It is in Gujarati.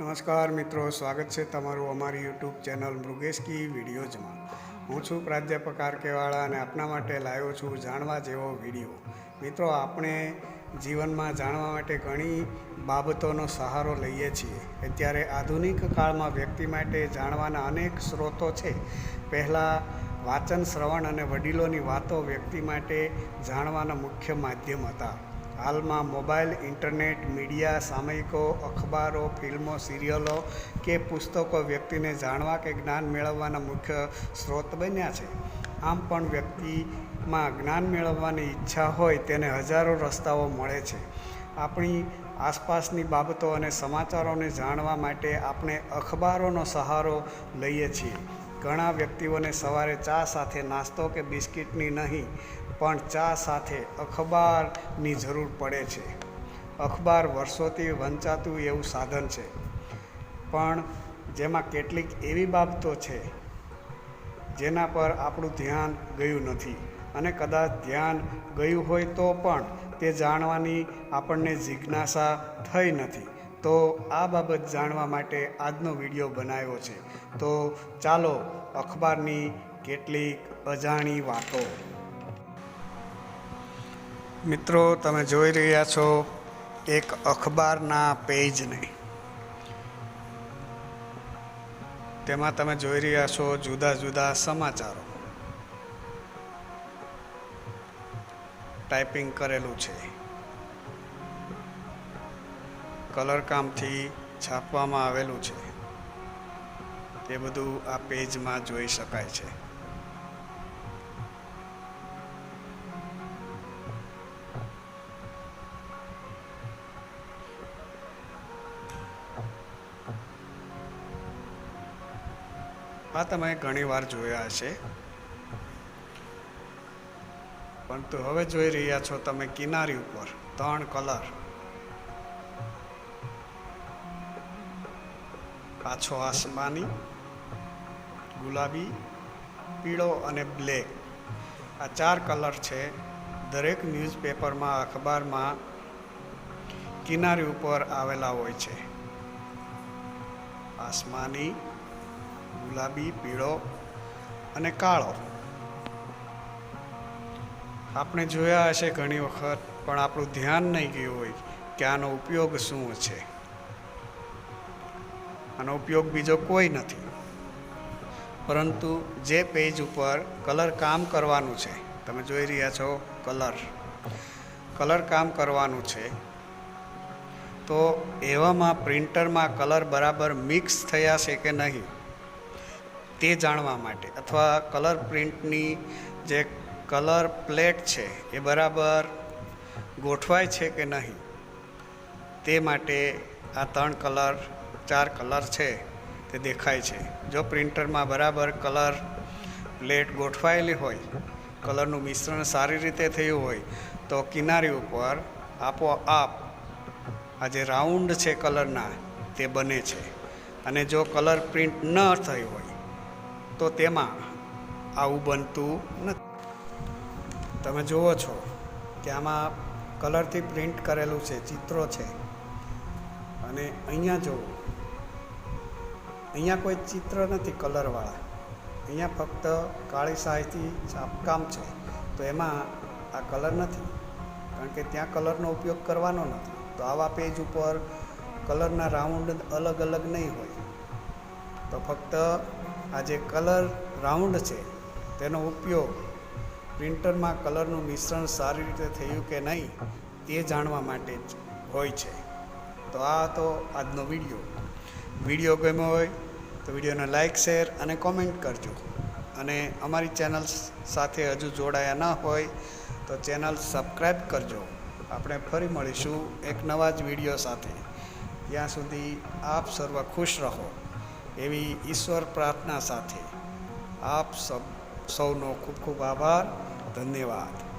નમસ્કાર મિત્રો, સ્વાગત છે તમારું અમારી યુટ્યુબ ચેનલ મૃગેશ કી વિડીયોઝમાં. હું છું પ્રાધ્યાપક આર કેવાળા અને આપના માટે લાવ્યો છું જાણવા જેવો વીડિયો. મિત્રો, આપણે જીવનમાં જાણવા માટે ઘણી બાબતોનો સહારો લઈએ છીએ. અત્યારે આધુનિક કાળમાં વ્યક્તિ માટે જાણવાના અનેક સ્ત્રોતો છે. પહેલાં વાંચન શ્રવણ અને વડીલોની વાતો વ્યક્તિ માટે જાણવાના મુખ્ય માધ્યમ હતા. હાલમાં મોબાઈલ, ઇન્ટરનેટ, મીડિયા, સામયિકો, અખબારો, ફિલ્મો, સિરિયલો કે પુસ્તકો વ્યક્તિને જાણવા કે જ્ઞાન મેળવવાના મુખ્ય સ્ત્રોત બન્યા છે. આમ પણ વ્યક્તિમાં જ્ઞાન મેળવવાની ઈચ્છા હોય તેને હજારો રસ્તાઓ મળે છે. આપણી આસપાસની બાબતો અને સમાચારોને જાણવા માટે આપણે અખબારોનો સહારો લઈએ છીએ. ઘણા વ્યક્તિઓને સવારે ચા સાથે નાસ્તો કે બિસ્કિટની નહીં, પણ ચા સાથે અખબારની જરૂર પડે છે. અખબાર વર્ષોથી વંચાતું એવું સાધન છે. પણ જેમાં કેટલીક એવી બાબતો છે જેના પર આપણું ધ્યાન ગયું નથી. અને કદાચ ધ્યાન ગયું હોય તો પણ તે જાણવાની આપણને જિજ્ઞાસા થઈ નથી. તો આ બાબત જાણવા માટે આજનો વીડિયો બનાવ્યો છે. તો ચાલો અખબારની કેટલીક અજાણી વાતો. મિત્રો, તમે જોઈ રહ્યા છો, એક અખબારના પેજને. તેમાં તમે જોઈ રહ્યા છો જુદા જુદા સમાચારો. ટાઈપિંગ કરેલું છે. કલર કામથી છાપવામાં આવેલું છે. તે બધું આ પેજમાં જોઈ શકાય છે. આ તમે ઘણી વાર જોયા હશે. પરંતુ હવે જોઈ રહ્યા છો તમે કિનારી ઉપર, ત્રણ કલર. આછો આસમાની, ગુલાબી, પીળો અને બ્લેક. આ ચાર કલર છે. દરેક ન્યૂઝપેપરમાં, અખબારમાં કિનારી ઉપર આવેલા હોય છે. આસમાની, ગુલાબી, પીળો અને કાળો. આપણે જોયા હશે ઘણી વખત, પણ આપણું ધ્યાન નહીં ગયું હોય કે આનો ઉપયોગ શું છે. આનો ઉપયોગ બીજો કોઈ નથી. પરંતુ જે પેજ ઉપર કલર કામ કરવાનું છે, તમે જોઈ રહ્યા છો કલર કલર કામ કરવાનું છે, તો એવામાં પ્રિન્ટરમાં કલર બરાબર મિક્સ થયા છે કે નહીં, તે જાણવા માટે. અથવા કલર પ્રિન્ટની જે કલર પ્લેટ છે, એ બરાબર ગોઠવાય છે કે નહીં, તે માટે આ ત્રણ કલર ચાર કલર છે, તે દેખાય છે. જો પ્રિન્ટરમાં બરાબર કલર પ્લેટ ગોઠવાયેલી હોય, કલરનું મિશ્રણ સારી રીતે થયું હોય, તો કિનારી ઉપર આપોઆપ આ જે રાઉન્ડ છે કલરના, તે બને છે. અને જો કલર પ્રિન્ટ ન થઈ હોય, તો તેમાં આવું બનતું નથી. તમે જુઓ છો કે આમાં કલરથી પ્રિન્ટ કરેલું છે, ચિત્રો છે. અને અહીંયા જુઓ અહીંયા કોઈ ચિત્ર નથી કલરવાળા. અહીંયા ફક્ત કાળી શાહીથી છાપકામ છે. તો એમાં આ કલર નથી. કારણ કે ત્યાં કલરનો ઉપયોગ કરવાનો નથી. તો આવા પેજ ઉપર કલરના રાઉન્ડ અલગ અલગ નહીં હોય. તો ફક્ત આ જે કલર રાઉન્ડ છે, તેનો ઉપયોગ પ્રિન્ટરમાં કલરનું મિશ્રણ સારી રીતે થયું કે નહીં તે જાણવા માટે જ હોય છે. તો આ હતો આજનો વીડિયો. વીડિયો ગમ્યો હોય તો વિડીયોને લાઇક શેર અને કોમેન્ટ કરજો. અને અમારી ચેનલ સાથે હજુ જોડાયા ન હોય તો ચેનલ સબસ્ક્રાઈબ કરજો. આપણે ફરી મળીશું એક નવા જ વીડિયો સાથે. ત્યાં સુધી આપ સર્વ ખુશ રહો એવી ઈશ્વર પ્રાર્થના સાથે. આપ સૌનો ખૂબ ખૂબ આભાર. ધન્યવાદ.